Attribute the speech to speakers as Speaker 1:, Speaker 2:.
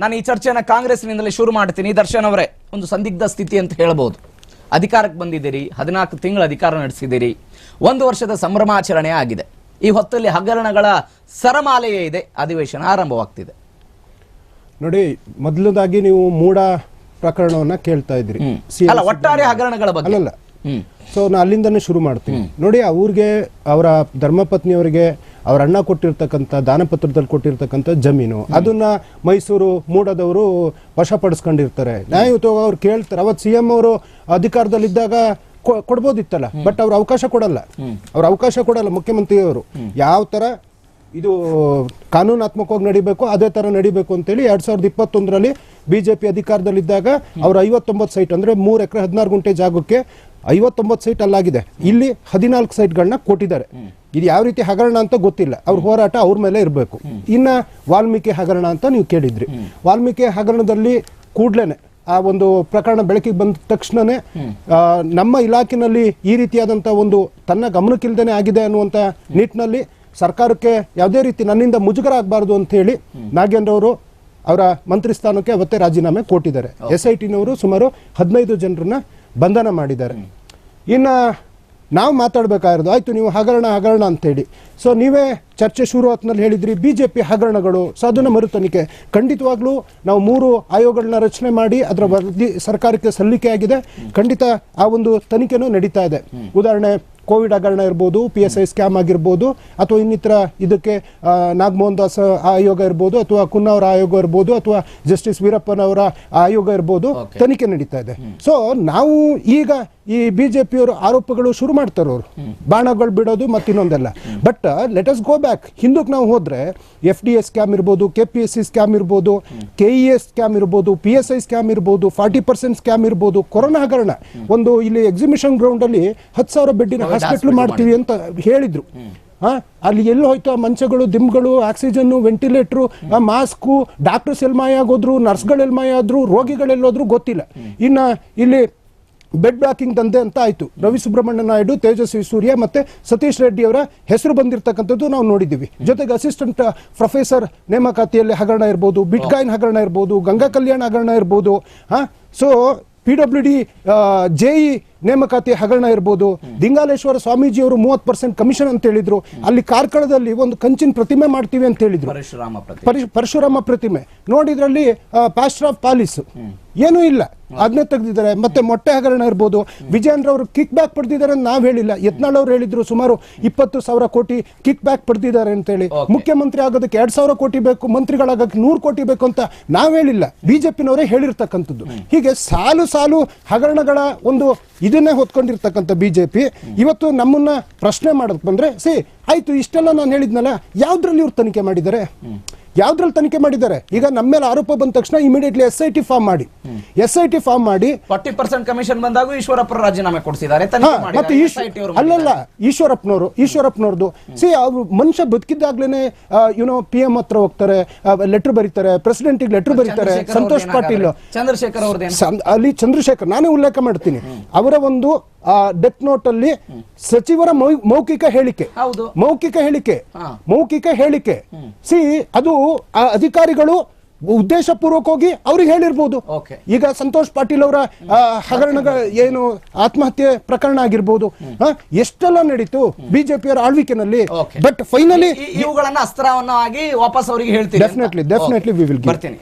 Speaker 1: ನಾನು ಈ ಚರ್ಚೆಯನ್ನ ಕಾಂಗ್ರೆಸ್ನಿಂದಲೇ ಶುರು ಮಾಡ್ತೀನಿ. ದರ್ಶನ್ ಅವರೇ ಒಂದು ಸಂದಿಗ್ಧ ಸ್ಥಿತಿ ಅಂತ ಹೇಳ್ಬೋದು. ಅಧಿಕಾರಕ್ಕೆ ಬಂದಿದ್ದೀರಿ ಹದಿನಾಲ್ಕು ತಿಂಗಳು ಅಧಿಕಾರ ನಡೆಸಿದ್ದೀರಿ. ಒಂದು ವರ್ಷದ ಸಂಭ್ರಮಾಚರಣೆ ಆಗಿದೆ. ಈ ಹೊತ್ತಲ್ಲಿ ಹಗರಣಗಳ ಸರಮಾಲೆಯೇ ಇದೆ. ಅಧಿವೇಶನ ಆರಂಭವಾಗ್ತಿದೆ.
Speaker 2: ನೋಡಿ ಮೊದಲದಾಗಿ ನೀವು ಮೂಡ ಪ್ರಕರಣವನ್ನ ಕೇಳ್ತಾ ಇದ್ರಿ.
Speaker 1: ಅಲ್ಲ ಒಟ್ಟಾರೆ ಹಗರಣಗಳ ಬಗ್ಗೆ. ಅಲ್ಲ
Speaker 2: ಸೊ ನಾ ಅಲ್ಲಿಂದನೇ ಶುರು ಮಾಡ್ತೀನಿ. ನೋಡಿ ಅವ್ರಿಗೆ ಅವರ ಧರ್ಮಪತ್ನಿಯವರಿಗೆ ಅವ್ರ ಅಣ್ಣ ಕೊಟ್ಟಿರ್ತಕ್ಕಂಥ ದಾನಪತ್ರದಲ್ಲಿ ಕೊಟ್ಟಿರ್ತಕ್ಕಂಥ ಜಮೀನು. ಅದನ್ನ ಮೈಸೂರು ಮೂಡದವರು ವಶಪಡಿಸ್ಕೊಂಡಿರ್ತಾರೆ. ನ್ಯಾಯಯುತವಾಗಿ ಅವ್ರು ಕೇಳ್ತಾರೆ. ಅವತ್ತು ಸಿ ಎಂ ಅವರು ಅಧಿಕಾರದಲ್ಲಿದ್ದಾಗ ಕೊಡ್ಬೋದಿತ್ತಲ್ಲ. ಬಟ್ ಅವ್ರ ಅವಕಾಶ ಕೊಡಲ್ಲ. ಅವ್ರ ಅವಕಾಶ ಕೊಡಲ್ಲ ಮುಖ್ಯಮಂತ್ರಿಯವರು. ಯಾವ ಥರ ಇದು ಕಾನೂನಾತ್ಮಕವಾಗಿ ನಡಿಬೇಕು ಅದೇ ತರ ನಡಿಬೇಕು ಅಂತೇಳಿ ಎರಡ್ ಸಾವಿರದ ಇಪ್ಪತ್ತೊಂದರಲ್ಲಿ ಬಿಜೆಪಿ ಅಧಿಕಾರದಲ್ಲಿದ್ದಾಗ ಅವ್ರ ಐವತ್ತೊಂಬತ್ತು ಸೈಟ್ ಅಂದ್ರೆ ಮೂರು ಎಕರೆ ಹದಿನಾರು ಗುಂಟೆ ಜಾಗಕ್ಕೆ ಐವತ್ತೊಂಬತ್ತು ಸೈಟ್ ಅಲ್ಲಾಗಿದೆ. ಇಲ್ಲಿ ಹದಿನಾಲ್ಕು ಸೈಟ್ಗಳನ್ನ ಕೊಟ್ಟಿದ್ದಾರೆ. ಇದು ಯಾವ ರೀತಿ ಹಗರಣ ಅಂತ ಗೊತ್ತಿಲ್ಲ. ಅವ್ರ ಹೋರಾಟ ಅವ್ರ ಮೇಲೆ ಇರಬೇಕು. ಇನ್ನ ವಾಲ್ಮೀಕಿ ಹಗರಣ ಅಂತ ನೀವು ಕೇಳಿದ್ರಿ. ವಾಲ್ಮೀಕಿ ಹಗರಣದಲ್ಲಿ ಕೂಡ್ಲೇನೆ ಆ ಒಂದು ಪ್ರಕರಣ ಬೆಳಕಿಗೆ ಬಂದ ತಕ್ಷಣನೇ ನಮ್ಮ ಇಲಾಖೆನಲ್ಲಿ ಈ ರೀತಿಯಾದಂಥ ಒಂದು ತನ್ನ ಗಮನಕ್ಕಿಲ್ದೇನೆ ಆಗಿದೆ ಅನ್ನುವಂಥ ನಿಟ್ಟಿನಲ್ಲಿ ಸರ್ಕಾರಕ್ಕೆ ಯಾವುದೇ ರೀತಿ ನನ್ನಿಂದ ಮುಜುಗರ ಆಗಬಾರ್ದು ಅಂತ ಹೇಳಿ ನಾಗೇಂದ್ರ ಅವರು ಅವರ ಮಂತ್ರಿ ಸ್ಥಾನಕ್ಕೆ ಅವತ್ತೇ ರಾಜೀನಾಮೆ ಕೊಟ್ಟಿದ್ದಾರೆ. ಎಸ್ ಐ ಟಿನವರು ಸುಮಾರು ಹದಿನೈದು ಜನರನ್ನ ಬಂಧನ ಮಾಡಿದ್ದಾರೆ. ಇನ್ನ ನಾವು ಮಾತಾಡಬೇಕಾಗಿರೋದು ಆಯಿತು ನೀವು ಹಗರಣ ಹಗರಣ ಅಂತೇಳಿ. ಸೊ ನೀವೇ ಚರ್ಚೆ ಶುರು ಹೊತ್ತಿನಲ್ಲಿ ಹೇಳಿದ್ರಿ ಬಿಜೆಪಿ ಹಗರಣಗಳು ಸೊ ಅದನ್ನು ಮರು ತನಿಖೆ ಖಂಡಿತವಾಗ್ಲೂ ನಾವು ಮೂರು ಆಯೋಗಗಳನ್ನ ರಚನೆ ಮಾಡಿ ಅದರ ವರದಿ ಸರ್ಕಾರಕ್ಕೆ ಸಲ್ಲಿಕೆ ಆಗಿದೆ ಖಂಡಿತ ಆ ಒಂದು ತನಿಖೆನೂ ನಡೀತಾ ಇದೆ. ಉದಾಹರಣೆ ಕೋವಿಡ್ ಹಗರಣ ಇರ್ಬೋದು ಪಿ ಎಸ್ ಐ ಸ್ಕ್ಯಾಮ್ ಆಗಿರ್ಬೋದು ಅಥವಾ ಇನ್ನಿತರ ಇದಕ್ಕೆ ನಾಗಮೋಹನ್ ದಾಸ್ ಆಯೋಗ ಇರ್ಬೋದು ಅಥವಾ ಕುನ್ನವರ ಆಯೋಗ ಇರ್ಬೋದು ಅಥವಾ ಜಸ್ಟಿಸ್ ವೀರಪ್ಪನವರ ಆಯೋಗ ಇರ್ಬೋದು. ತನಿಖೆ ನಡೀತಾ ಇದೆ. ಸೊ ನಾವು ಈಗ ಈ ಬಿಜೆಪಿಯವರು ಆರೋಪಗಳು ಶುರು ಮಾಡ್ತಾರೆ ಅವರು. ಬಾಣಗಳು ಬಿಡೋದು ಮತ್ತು ಇನ್ನೊಂದೆಲ್ಲ. But let us go back ಹಿಂದಕ್ಕೆ ನಾವು ಹೋದ್ರೆ ಎಫ್ ಡಿ ಎಸ್ ಸ್ಕ್ಯಾಮ್ ಇರ್ಬೋದು K P S C scam ಇರ್ಬೋದು ಕೆ ಇ ಎಸ್ ಸ್ಕ್ಯಾಮ್ ಇರ್ಬೋದು ಪಿ ಎಸ್ ಐ ಸ್ಕ್ಯಾಮ್ ಇರ್ಬೋದು ಫಾರ್ಟಿ ಪರ್ಸೆಂಟ್ ಸ್ಕ್ಯಾಮ್ ಇರ್ಬೋದು ಕೊರೋನಾ ಹಗರಣ. ಒಂದು ಇಲ್ಲಿ ಎಕ್ಸಿಬಿಷನ್ ಗ್ರೌಂಡ್ ಅಲ್ಲಿ ಹತ್ತು ಸಾವಿರ ಬೆಡ್ಡಿನ ಹಾಸ್ಪಿಟಲ್ ಮಾಡ್ತೀವಿ ಅಂತ ಹೇಳಿದ್ರು. ಹಾ ಅಲ್ಲಿ ಎಲ್ಲಿ ಹೋಯ್ತು ಆ ಮಂಚಗಳು ದಿಂಬ್ಗಳು ಆಕ್ಸಿಜನ್ ವೆಂಟಿಲೇಟ್ರು ಮಾಸ್ಕು ಡಾಕ್ಟರ್ಸ್ ಎಲ್ಲಿ ಮಾಯ ಆಗೋದ್ರು ನರ್ಸ್ಗಳು ಎಲ್ಲಿ ಮಾಯ ಆದ್ರು ಗೊತ್ತಿಲ್ಲ. ಇನ್ನ ಇಲ್ಲಿ ಬೆಡ್ ಬ್ಲಾಕಿಂಗ್ ದಂಧೆ ಅಂತ ಆಯ್ತು. ರವಿ ಸುಬ್ರಹ್ಮಣ್ಯ ನಾಯ್ಡು ತೇಜಸ್ವಿ ಸೂರ್ಯ ಮತ್ತೆ ಸತೀಶ್ ರೆಡ್ಡಿ ಅವರ ಹೆಸರು ಬಂದಿರತಕ್ಕಂಥದ್ದು ನಾವು ನೋಡಿದ್ದೀವಿ. ಜೊತೆಗೆ ಅಸಿಸ್ಟೆಂಟ್ ಪ್ರೊಫೆಸರ್ ನೇಮಕಾತಿಯಲ್ಲಿ ಹಗರಣ ಇರ್ಬೋದು ಬಿಟ್ಕಾಯಿನ್ ಹಗರಣ ಇರ್ಬೋದು ಗಂಗಾ ಕಲ್ಯಾಣ ಹಗರಣ ಇರ್ಬೋದು. ಹಾ so P W D JE ನೇಮಕಾತಿ ಹಗರಣ ಇರ್ಬೋದು. ದಿಂಗಾಲೇಶ್ವರ ಸ್ವಾಮೀಜಿಯವರು ಮೂವತ್ತು ಪರ್ಸೆಂಟ್ ಕಮಿಷನ್ ಅಂತ ಹೇಳಿದ್ರು. ಅಲ್ಲಿ ಕಾರ್ಕಳದಲ್ಲಿ ಒಂದು ಕಂಚಿನ ಪ್ರತಿಮೆ ಮಾಡ್ತೀವಿ ಅಂತ ಹೇಳಿದ್ರು.
Speaker 1: ಪರಶುರಾಮ
Speaker 2: ಪ್ರತಿಮೆ. ನೋಡಿದ್ರಲ್ಲಿ ಪ್ಯಾಸ್ಟರ್ ಆಫ್ ಪಾಲಿಸ್ ಏನೂ ಇಲ್ಲ. ಅದನ್ನ ತೆಗೆದಿದ್ದಾರೆ. ಮತ್ತೆ ಮೊಟ್ಟೆ ಹಗರಣ ಇರ್ಬೋದು. ವಿಜಯೇಂದ್ರ ಅವರು ಕಿಕ್ ಬ್ಯಾಕ್ ಪಡೆದಿದ್ದಾರೆ ಅಂತ ನಾವ್ ಹೇಳಿಲ್ಲ. ಯತ್ನಾಳ್ ಅವ್ರು ಹೇಳಿದ್ರು ಸುಮಾರು ಇಪ್ಪತ್ತು ಸಾವಿರ ಕೋಟಿ ಕಿಕ್ ಬ್ಯಾಕ್ ಪಡೆದಿದ್ದಾರೆ ಅಂತ
Speaker 1: ಹೇಳಿ.
Speaker 2: ಮುಖ್ಯಮಂತ್ರಿ ಆಗೋದಕ್ಕೆ ಎರಡ್ ಸಾವಿರ ಕೋಟಿ ಬೇಕು ಮಂತ್ರಿಗಳಾಗಕ್ಕೆ ನೂರು ಕೋಟಿ ಬೇಕು ಅಂತ ನಾವ್ ಹೇಳಿಲ್ಲ. ಬಿಜೆಪಿನವರೇ ಹೇಳಿರ್ತಕ್ಕಂಥದ್ದು. ಹೀಗೆ ಸಾಲು ಸಾಲು ಹಗರಣಗಳ ಒಂದು ಇದನ್ನೇ ಹೊತ್ಕೊಂಡಿರ್ತಕ್ಕಂಥ ಬಿಜೆಪಿ. ಇವತ್ತು ನಮ್ಮನ್ನ ಪ್ರಶ್ನೆ ಮಾಡೋದಕ್ಕೆ ಬಂದ್ರೆ ಸಿ ಆಯ್ತು ಇಷ್ಟೆಲ್ಲ ನಾನು ಹೇಳಿದ್ನಲ್ಲ ಯಾವ್ದ್ರಲ್ಲಿ ಇವ್ರು ತನಿಖೆ ಮಾಡಿದ್ದಾರೆ? ಯಾವ್ದ್ರಲ್ಲಿ ತನಿಖೆ ಮಾಡಿದ್ದಾರೆ? ಈಗ ನಮ್ಮ ಮೇಲೆ ಆರೋಪ ಬಂದ ತಕ್ಷಣ immediately S I T form ಮಾಡಿ. ಎಸ್ ಐ ಟಿ ಫಾರ್ಮ್ ಮಾಡಿ.
Speaker 1: ಫಾರ್ಟಿ ಪರ್ಸೆಂಟ್ ಕಮಿಷನ್ ಬಂದಾಗ ಈಶ್ವರಪ್ಪ ರಾಜೀನಾಮೆ ಕೊಡಿಸಿದ್ದಾರೆ.
Speaker 2: ಮತ್ತೆ ಅಲ್ಲಲ್ಲ ಈಶ್ವರಪ್ಪನವರು ಈಶ್ವರಪ್ಪನವ್ರದ್ದು. ಸಿ ಅವ್ರು ಮನುಷ್ಯ ಬದುಕಿದ್ದಾಗ್ಲೇನೆ ಯುನೋ ಪಿ ಎಂ ಹತ್ರ ಹೋಗ್ತಾರೆ ಲೆಟರ್ ಬರೀತಾರೆ ಪ್ರೆಸಿಡೆಂಟ್ ಲೆಟರ್ ಬರೀತಾರೆ. ಸಂತೋಷ್ ಪಾಟೀಲ್.
Speaker 1: ಚಂದ್ರಶೇಖರ್
Speaker 2: ಅಲ್ಲಿ ಚಂದ್ರಶೇಖರ್ ನಾನೇ ಉಲ್ಲೇಖ ಮಾಡ್ತೀನಿ. ಅವರ ಒಂದು ಡೆತ್ ನೋಟ್ ಅಲ್ಲಿ ಸಚಿವರ ಮೌಖಿಕ ಹೇಳಿಕೆ. ಮೌಖಿಕ ಹೇಳಿಕೆ. ಮೌಖಿಕ ಹೇಳಿಕೆ. ಸಿ ಅದು ಆ ಅಧಿಕಾರಿಗಳು ಉದ್ದೇಶಪೂರ್ವಕವಾಗಿ ಅವ್ರಿಗೆ ಹೇಳಿರ್ಬೋದು. ಈಗ ಸಂತೋಷ್ ಪಾಟೀಲ್ ಅವರ ಹಗರಣ ಹಗರಣಗಳ ಏನು ಆತ್ಮಹತ್ಯೆ ಪ್ರಕರಣ ಆಗಿರ್ಬೋದು. ಎಷ್ಟೆಲ್ಲ ನಡೀತು ಬಿಜೆಪಿಯವರ ಆಳ್ವಿಕೆನಲ್ಲಿ. ಬಟ್ ಫೈನಲಿ
Speaker 1: ಇವುಗಳನ್ನ ಅಸ್ತ್ರವನ್ನಾಗಿ ವಾಪಸ್ ಅವರಿಗೆ ಹೇಳ್ತೀವಿ ಡೆಫಿನೆಟ್ಲಿ
Speaker 2: ಡೆಫಿನೆಟ್ಲಿ ವಿ ವಿಲ್
Speaker 1: ಬರ್ತೀನಿ.